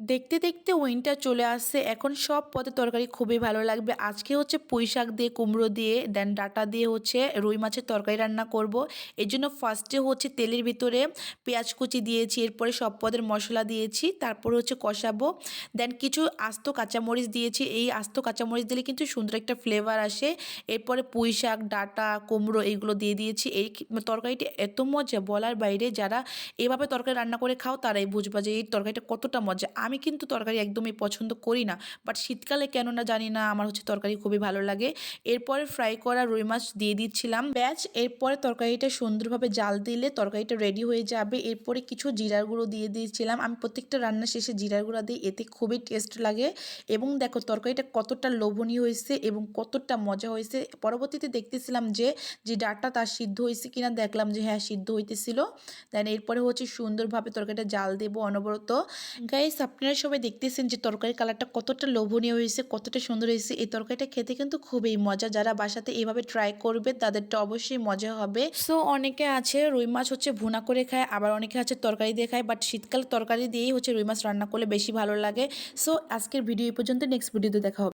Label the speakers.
Speaker 1: দেখতে দেখতে উইন্টার চলে আসছে। এখন সব পদের তরকারি খুবই ভালো লাগবে। আজকে হচ্ছে পুঁই শাক দিয়ে, কুমড়ো দিয়ে দেন ডাটা দিয়ে হচ্ছে রুই মাছের তরকারি রান্না করব। এর জন্য ফার্স্টে হচ্ছে তেলের ভিতরে পেঁয়াজ কুচি দিয়েছি, এরপরে সব পদের মশলা দিয়েছি, তারপরে হচ্ছে কষাবো। দেন কিছু আস্ত কাঁচামরিচ দিয়েছি। এই আস্ত কাঁচামরিচ দিলে কিন্তু সুন্দর একটা ফ্লেভার আসে। এরপরে পুঁই শাক, ডাটা, কুমড়ো এইগুলো দিয়ে দিয়েছি। এই তরকারিটি এত মজা, বলার বাইরে যারা এভাবে তরকারি রান্না করে খাও, তারাই বুঝবা যে এই তরকারিটা কতটা মজা। আমি কিন্তু তরকারি একদমই পছন্দ করি না বাট শীতকালে কেন না জানি না, আমার হচ্ছে তরকারি খুবই ভালো লাগে। এরপরে ফ্রাই করা রুই মাছ দিয়ে দিচ্ছিলাম। ব্যাচ এরপরে তরকারিটা সুন্দরভাবে জাল দিলে তরকারিটা রেডি হয়ে যাবে। এরপরে কিছু জিরার গুঁড়ো দিয়ে দিয়েছিলাম। আমি প্রত্যেকটা রান্না শেষে জিরার গুঁড়া দিই, এতে খুবই টেস্ট লাগে। এবং দেখো, তরকারিটা কতটা লোভনীয় হয়েছে এবং কতটা মজা হয়েছে। পরবর্তীতে দেখতেছিলাম যে যে ডাটা তার সিদ্ধ হয়েছে কিনা দেখলাম যে হ্যাঁ সিদ্ধ হইতেছিল। দেন এরপরে হচ্ছে সুন্দরভাবে তরকারিটা জাল দেবো অনবরত। গাইস আপনারা সবাই দেখতেছেন যে তরকারির কালারটা কতটা লোভনীয় হয়েছে, কতটা সুন্দর হয়েছে। এই তরকারিটা খেতে কিন্তু খুবই মজা। যারা বাসাতে এইভাবে ট্রাই করবে, তাদেরটা অবশ্যই মজা হবে। সো অনেকে আছে রুই মাছ হচ্ছে ভুনা করে খায়, আবার অনেকে আছে তরকারি দিয়ে খায় বাট শীতকাল তরকারি দিয়েই হচ্ছে রুই মাছ রান্না করলে বেশি ভালো লাগে। সো আজকের ভিডিও এই পর্যন্ত নেক্সট ভিডিওতে দেখা হবে।